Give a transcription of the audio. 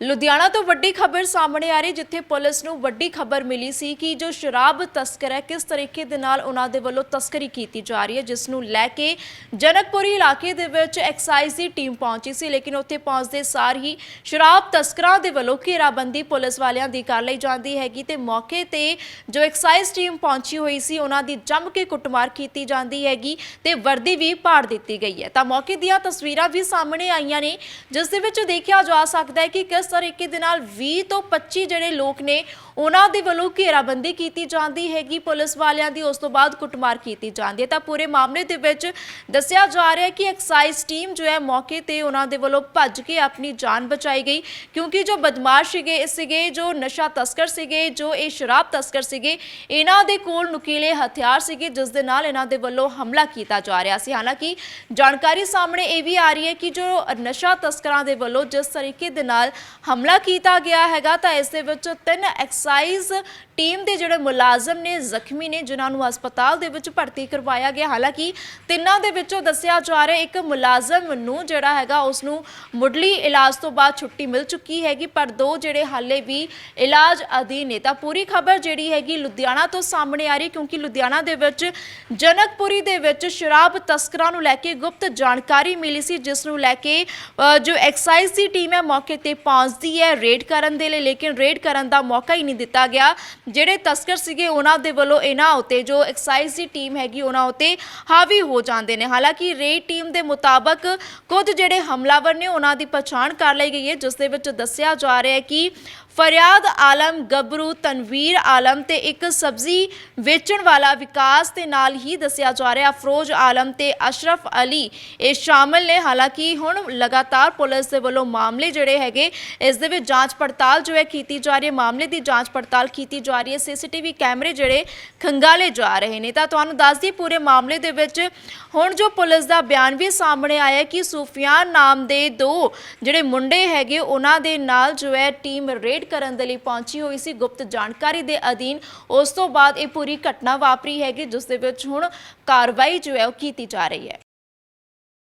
ਲੁਧਿਆਣਾ ਤੋਂ ਵੱਡੀ ਖਬਰ ਸਾਹਮਣੇ ਆ ਰਹੀ, ਜਿੱਥੇ ਪੁਲਿਸ ਨੂੰ ਵੱਡੀ ਖਬਰ ਮਿਲੀ ਸੀ ਕਿ ਜੋ ਸ਼ਰਾਬ ਤਸਕਰ ਹੈ, ਕਿਸ ਤਰੀਕੇ ਦੇ ਨਾਲ ਉਹਨਾਂ ਦੇ ਵੱਲੋਂ ਤਸਕਰੀ ਕੀਤੀ ਜਾ ਰਹੀ ਹੈ, ਜਿਸ ਨੂੰ ਲੈ ਕੇ ਜਨਕਪੁਰੀ ਇਲਾਕੇ ਦੇ ਵਿੱਚ ਐਕਸਾਈਜ਼ ਦੀ ਟੀਮ ਪਹੁੰਚੀ ਸੀ, ਲੇਕਿਨ ਉੱਥੇ ਪਹੁੰਚਦੇ ਸਾਰ ਹੀ ਸ਼ਰਾਬ ਤਸਕਰਾਂ ਦੇ ਵੱਲੋਂ ਘੇਰਾਬੰਦੀ ਪੁਲਿਸ ਵਾਲਿਆਂ ਦੀ ਕਰ ਲਈ ਜਾਂਦੀ ਹੈਗੀ ਤੇ ਮੌਕੇ ਤੇ ਜੋ ਐਕਸਾਈਜ਼ ਟੀਮ ਪਹੁੰਚੀ ਹੋਈ ਸੀ, ਉਹਨਾਂ ਦੀ ਜੰਮ ਕੇ ਕੁੱਟਮਾਰ ਕੀਤੀ ਜਾਂਦੀ ਹੈਗੀ ਤੇ ਵਰਦੀ ਵੀ ਪਾੜ ਦਿੱਤੀ ਗਈ ਹੈ। ਤਾਂ ਮੌਕੇ ਦੀਆਂ ਤਸਵੀਰਾਂ ਵੀ ਸਾਹਮਣੇ ਆਈਆਂ ਨੇ, ਜਿਸ ਦੇ ਵਿੱਚ ਦੇਖਿਆ ਜਾ ਸਕਦਾ ਹੈ ਕਿ ਕਿਸ ਤਰੀਕੇ ਦੇ ਨਾਲ 20 ਤੋਂ 25 ਜਿਹੜੇ ਲੋਕ ਨੇ, ਉਹਨਾਂ ਦੇ ਵੱਲੋਂ ਘੇਰਾਬੰਦੀ ਕੀਤੀ ਜਾਂਦੀ ਹੈਗੀ, ਪੁਲਿਸ ਵਾਲਿਆਂ ਦੀ, ਉਸ ਤੋਂ ਬਾਅਦ ਕੁੱਟਮਾਰ ਕੀਤੀ ਜਾਂਦੀ ਹੈ। ਤਾਂ ਪੂਰੇ ਮਾਮਲੇ ਦੇ ਵਿੱਚ ਦੱਸਿਆ ਜਾ ਰਿਹਾ ਹੈ ਕਿ ਐਕਸਾਈਜ਼ ਟੀਮ ਜੋ ਹੈ, ਮੌਕੇ ਤੇ ਉਹਨਾਂ ਦੇ ਵੱਲੋਂ ਭੱਜ ਕੇ ਆਪਣੀ ਜਾਨ ਬਚਾਈ ਗਈ, ਕਿਉਂਕਿ ਜੋ ਬਦਮਾਸ਼ ਸੀਗੇ ਸੀਗੇ ਜੋ ਨਸ਼ਾ ਤਸਕਰ ਸੀਗੇ, ਜੋ ਇਹ ਸ਼ਰਾਬ ਤਸਕਰ ਸੀਗੇ, ਇਹਨਾਂ ਦੇ ਕੋਲ ਨੁਕੀਲੇ ਹਥਿਆਰ ਸੀਗੇ, ਜਿਸ ਦੇ ਨਾਲ ਇਹਨਾਂ ਦੇ ਵੱਲੋਂ ਹਮਲਾ ਕੀਤਾ ਜਾ ਰਿਹਾ ਸੀ। ਹਾਲਾਂਕਿ ਜਾਣਕਾਰੀ ਸਾਹਮਣੇ ਇਹ ਵੀ ਆ ਰਹੀ ਹੈ ਕਿ ਜੋ ਨਸ਼ਾ ਤਸਕਰਾਂ ਦੇ ਵੱਲੋਂ ਜਿਸ ਤਰੀਕੇ ਦੇ ਨਾਲ ਹਮਲਾ ਕੀਤਾ ਗਿਆ ਹੈਗਾ ਤਾਂ ਇਸ ਦੇ ਵਿੱਚ ਤਿੰਨ ਐਕਸਾਈਜ਼ ਟੀਮ ਦੇ ਜਿਹੜੇ ਮੁਲਾਜ਼ਮ ਨੇ, ਜ਼ਖਮੀ ਨੇ, ਜਿਨ੍ਹਾਂ ਨੂੰ ਹਸਪਤਾਲ ਦੇ ਵਿੱਚ ਭਰਤੀ ਕਰਵਾਇਆ ਗਿਆ। ਹਾਲਾਂਕਿ ਤਿੰਨਾਂ ਦੇ ਵਿੱਚੋਂ ਦੱਸਿਆ ਜਾ ਰਿਹਾ, ਇੱਕ ਮੁਲਾਜ਼ਮ ਨੂੰ ਜਿਹੜਾ ਹੈਗਾ ਉਸ ਨੂੰ ਮੁੱਢਲੀ ਇਲਾਜ ਤੋਂ ਬਾਅਦ ਛੁੱਟੀ ਮਿਲ ਚੁੱਕੀ ਹੈਗੀ, ਪਰ ਦੋ ਜਿਹੜੇ ਹਾਲੇ ਵੀ ਇਲਾਜ ਅਧੀਨ ਨੇ। ਤਾਂ ਪੂਰੀ ਖਬਰ ਜਿਹੜੀ ਹੈਗੀ ਲੁਧਿਆਣਾ ਤੋਂ ਸਾਹਮਣੇ ਆ ਰਹੀ, ਕਿਉਂਕਿ ਲੁਧਿਆਣਾ ਦੇ ਵਿੱਚ ਜਨਕਪੁਰੀ ਦੇ ਵਿੱਚ ਸ਼ਰਾਬ ਤਸਕਰਾਂ ਨੂੰ ਲੈ ਕੇ ਗੁਪਤ ਜਾਣਕਾਰੀ ਮਿਲੀ ਸੀ, ਜਿਸ ਨੂੰ ਲੈ ਕੇ ਜੋ ਐਕਸਾਈਜ਼ ਦੀ ਟੀਮ ਹੈ, ਮੌਕੇ ਤੇ ਪਹੁੰਚ ਪਹੁੰਚਦੀ ਹੈ ਰੇਡ ਕਰਨ ਦੇ ਲਈ, ਲੇਕਿਨ ਰੇਡ ਕਰਨ ਦਾ ਮੌਕਾ ਹੀ ਨਹੀਂ ਦਿੱਤਾ ਗਿਆ। ਜਿਹੜੇ ਤਸਕਰ ਸੀਗੇ, ਉਹਨਾਂ ਦੇ ਵੱਲੋਂ ਇਹਨਾਂ ਉੱਤੇ, ਜੋ ਐਕਸਾਈਜ਼ ਦੀ ਟੀਮ ਹੈਗੀ, ਉਹਨਾਂ ਉੱਤੇ ਹਾਵੀ ਹੋ ਜਾਂਦੇ ਨੇ। ਹਾਲਾਂਕਿ ਰੇਡ ਟੀਮ ਦੇ ਮੁਤਾਬਕ ਕੁਝ ਜਿਹੜੇ ਹਮਲਾਵਰ ਨੇ, ਉਹਨਾਂ ਦੀ ਪਛਾਣ ਕਰ ਲਈ ਗਈ ਹੈ, ਜਿਸ ਦੇ ਵਿੱਚ ਦੱਸਿਆ ਜਾ ਰਿਹਾ ਹੈ ਕਿ ਫਰਿਆਦ ਆਲਮ, ਗੱਭਰੂ, ਤਨਵੀਰ ਆਲਮ ਤੇ ਇੱਕ ਸਬਜ਼ੀ ਵੇਚਣ ਵਾਲਾ ਵਿਕਾਸ ਦੇ ਨਾਲ ਹੀ ਦੱਸਿਆ ਜਾ ਰਿਹਾ। ਅਫਰੋਜ਼ ਆਲਮ ਤੇ ਅਸ਼ਰਫ ਅਲੀ ਇਹ ਸ਼ਾਮਲ ਨੇ। ਹਾਲਾਂਕਿ, ਹੁਣ ਲਗਾਤਾਰ ਪੁਲਿਸ ਦੇ ਵੱਲੋਂ ਮਾਮਲੇ ਜਿਹੜੇ ਹੈਗੇ ਇਸ ਦੇ ਵਿੱਚ ਜਾਂਚ ਪੜਤਾਲ ਜੋ ਹੈ ਕੀਤੀ ਜਾ ਰਹੀ ਹੈ, ਮਾਮਲੇ ਦੀ ਜਾਂਚ ਪੜਤਾਲ ਕੀਤੀ ਜਾ ਰਹੀ ਹੈ, ਸੀਸੀਟੀਵੀ ਕੈਮਰੇ ਜਿਹੜੇ ਖੰਗਾਲੇ ਜਾ ਰਹੇ ਨੇ। ਤਾਂ ਤੁਹਾਨੂੰ ਦੱਸ ਦਈਏ ਪੂਰੇ ਮਾਮਲੇ ਦੇ ਵਿੱਚ ਹੁਣ ਜੋ ਪੁਲਿਸ ਦਾ ਬਿਆਨ ਵੀ ਸਾਹਮਣੇ ਆਇਆ ਕਿ ਸੂਫੀਆਨ ਨਾਮ ਦੇ ਦੋ ਜਿਹੜੇ ਮੁੰਡੇ ਹੈਗੇ, ਉਹਨਾਂ ਦੇ ਨਾਲ ਜੋ ਹੈ ਟੀਮ ਰੇਡ ਕਰਨ ਦੇ ਲਈ ਪਹੁੰਚੀ ਹੋਈ ਸੀ। ਗੁਪਤ ਜਾਣਕਾਰੀ ਦੇ ਅਧੀਨ ਉਸ ਤੋਂ ਬਾਅਦ ਇਹ ਪੂਰੀ ਘਟਨਾ ਵਾਪਰੀ ਹੈਗੀ, ਜਿਸ ਦੇ ਵਿੱਚ ਹੁਣ ਕਾਰਵਾਈ ਜੋ ਹੈ ਉਹ ਕੀਤੀ ਜਾ ਰਹੀ ਹੈ।